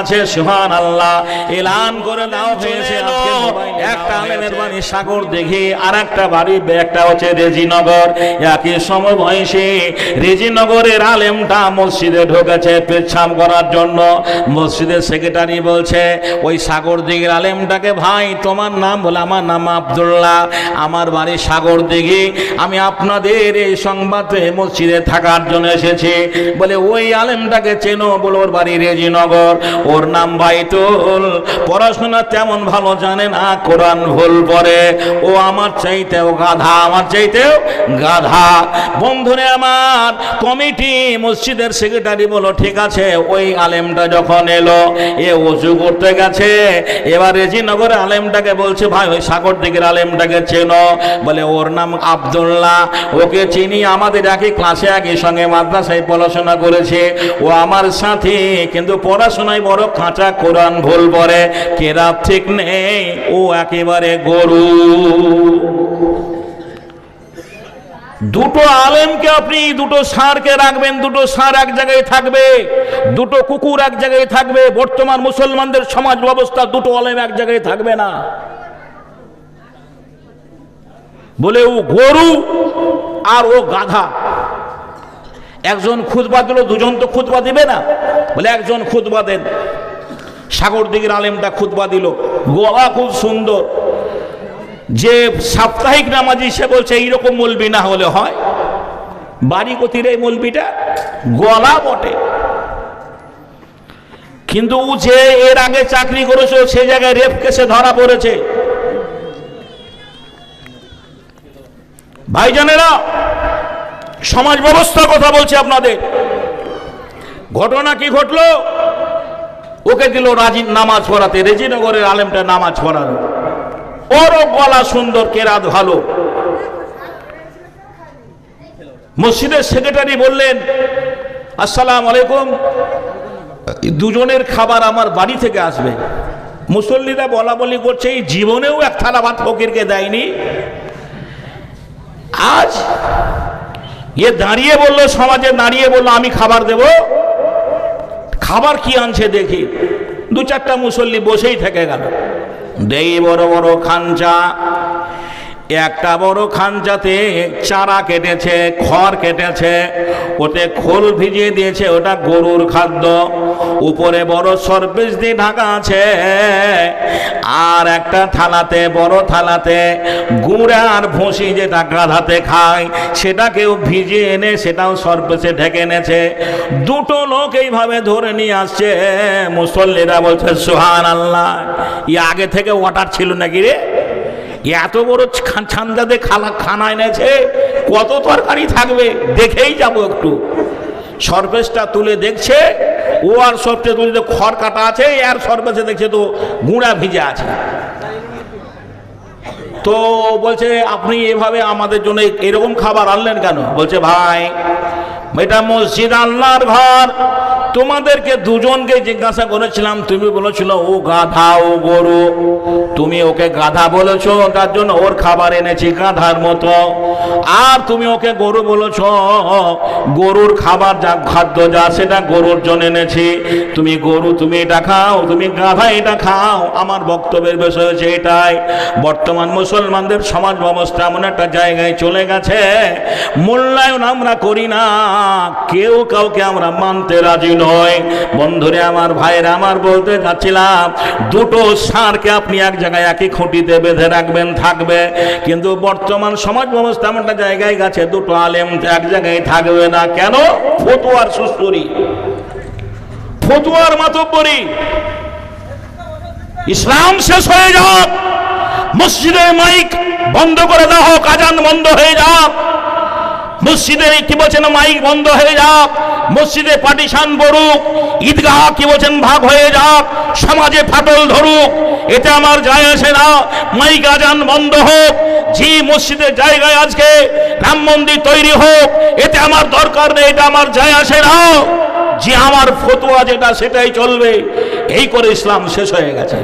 আছে সুহান আল্লাহ এলান করে দাও হয়েছে একটা আলেমের বাড়ি সাগর দেখি আর একটা বাড়ি একটা হচ্ছে রেজিনগর। একই সময় বয়সে রেজিনগরের আলেমটা মসজিদে ঢুকেছে পেছাম করার জন্য। মসজিদের সেক্রেটারি বলছে ওই সাগর দিঘির আলেমটাকে ভাই তোমার নাম বলে আমার নাম আব্দুল্লাহ। আমার বাড়ি সাগর দিঘি। আমি আপনাদের এই সংবাদে মসজিদে থাকার জন্য এসেছি। বলে ওই আলেমটাকে চেনো বলে ওর বাড়ি রেজিনগর। ওর নাম বাইতুল। পড়াশোনা তেমন ভালো জানে না, কোরআন ভুল পড়ে। ও আমার চাইতেও গাধা, আমার চাইতেও গাধা। বন্ধুরে আমার, কমিটি, মসজিদের সেক্রেটারি বলো, ঠিক আছে, ওই আলেমটা যখন এলো, এ উজু করতে গেছে। এবার রেজিনগরের আলেমটাকে বলছে, ভাই, ওই সাগর দিকের আলেমটাকে চেনো। বলে, ওর নাম আব্দুল্লাহ। ওকে চিনি, আমাদের একই ক্লাসে একই সঙ্গে মাদ্রাসায় পড়াশোনা করেছে। ও আমার সাথে, কিন্তু পড়াশোনায় বড় কাঁচা কোরআন ভুল পড়ে কেরাত ঠিক নেই, ও একেবারে গরু। দুটো আলেমকে আপনি দুটো ষাঁড়কে রাখবেন, দুটো ষাঁড় এক জায়গায় থাকবে, দুটো কুকুর এক জায়গায় থাকবে, বর্তমান মুসলমানদের সমাজ ব্যবস্থা দুটো আলেম এক জায়গায় থাকবে না। বলে ও গরু আর ও গাধা। একজন খুদবা দিল, দুজন তো খুদবা দিবে না। বলে, একজন খুদবা দেন। সাগর দিকের আলেমটা খুদবা দিল। গোয়া খুব সুন্দর। যে সাপ্তাহিক নামাজি, সে বলছে, এইরকম মলবি না হলে হয়। বাড়ি গতির এই মলবিটা গলা বটে। কিন্তু যে এর আগে চাকরি করেছে, সে জায়গায় রেপ কেসে ধরা পড়েছে। ভাইজানেরা সমাজ ব্যবস্থার কথা বলছি আপনাদের। ঘটনা কি ঘটলো? ওকে দিল রাজি নামাজ পড়াতে, রেজিনগরের আলেমটা নামাজ পড়ালো। ওরও গলা সুন্দর, কেরাত ভালো। মসজিদের সেক্রেটারি বললেন, আসসালাম আলাইকুম। দুজনের খাবার আমার বাড়ি থেকে আসবে। মুসল্লিরা বলা বলি করছে, এই জীবনেও এক থালা ভাত ফকিরকে দেয়নি। আজ এ দাঁড়িয়ে বলল, সমাজে দাঁড়িয়ে বলল, আমি খাবার দেব। খাবার কি আনছে দেখি? দু চারটা মুসল্লি বসেই থেকে গেল। দেই বড় বড় খাঞ্চা একটা বড় খাঞ্চাতে চারা কেটেছে, খড় কেটেছে, ওতে খোল ভিজিয়ে দিয়েছে, ওটা গরুর খাদ্য। উপরে বড় সরপিস দিয়ে ঢাকা আছে। আর একটা থালাতে, বড় থালাতে গুড় আর ভুসি যেটা গাধাতে খায় সেটাকেও ভিজিয়ে এনে সেটাও সরপেসে ঢেকে এনেছে। দুটো লোক এইভাবে ধরে নিয়ে আসছে। মুসল্লিরা বলছে সোহান আল্লাহ ই আগে থেকে ওয়াটার ছিল নাকি রে? এত বড় ছান্দাতে খালা খানা এনেছে, কত তরকারি থাকবে? দেখেই যাব একটু। সরফেসটা তুলে দেখছে, ও আর সরফেস তুলে খড় কাটা আছে আর সরফেসে দেখছে তো গুঁড়া ভিজে আছে। তো বলছে, আপনি এভাবে আমাদের জন্য এরকম খাবার আনলেন কেন? বলছে, ভাই, এটা মসজিদ আল্লাহর ঘর। তোমাদেরকে দুজনকে জিজ্ঞাসা করেছিলাম, তুমি বলেছিল, ও গাধা, ও গরু। তুমি ওকে গাধা বলেছ, তার জন্য ওর খাবার এনেছি গাধার মতো। আর তুমি ওকে গরু বলেছ, গরুর খাবার যা খাদ্য যা, সেটা গরুর জন্য এনেছি। তুমি গরু, তুমি এটা খাও, তুমি গাধা, এটা খাও। আমার বক্তব্যের বিষয় হচ্ছে এটাই। বর্তমান মুসলমানদের সমাজ ব্যবস্থা এমন একটা জায়গায় চলে গেছে, মূল্যায়ন আমরা করি না, কেউ কাউকে আমরা মানতে রাজি নয় বন্ধুরে আমার ভাইয়েরা আমার বলতে যাচ্ছিলাম, দুটো ষাঁড়কে আপনি এক জায়গায় একই খুঁটিতে বেঁধে রাখবেন, থাকবে। কিন্তু বর্তমান সমাজ ব্যবস্থা এমন জায়গায় গেছে, দুটো আলেম এক জায়গায় থাকবে না। কেন? ফতুয়ার সুস্তরি ফতুয়ার মাতব্বরি। ইসলাম শেষ হয়ে যাক। মসজিদে মাইক বন্ধ করে দাও হোক আজান বন্ধ হয়ে যাক। মসজিদের কি বলছেন, মাইক বন্ধ হয়ে যাক, মসজিদে পার্টিশন পড়ুক, ঈদগাহ কি বলছেন, ভাগ হয়ে যাক, সমাজে ফাটল ধরুক, এতে আমার যায় আসে না, মাইক আজান বন্ধ হোক যে মসজিদের জায়গায় আজকে রাম মন্দির তৈরি হোক, এতে আমার দরকার নেই, এটা আমার যায় আসে না। যে আমার ফতোয়া যেটা, সেটাই চলবে, এই করে ইসলাম শেষ হয়ে গেছে।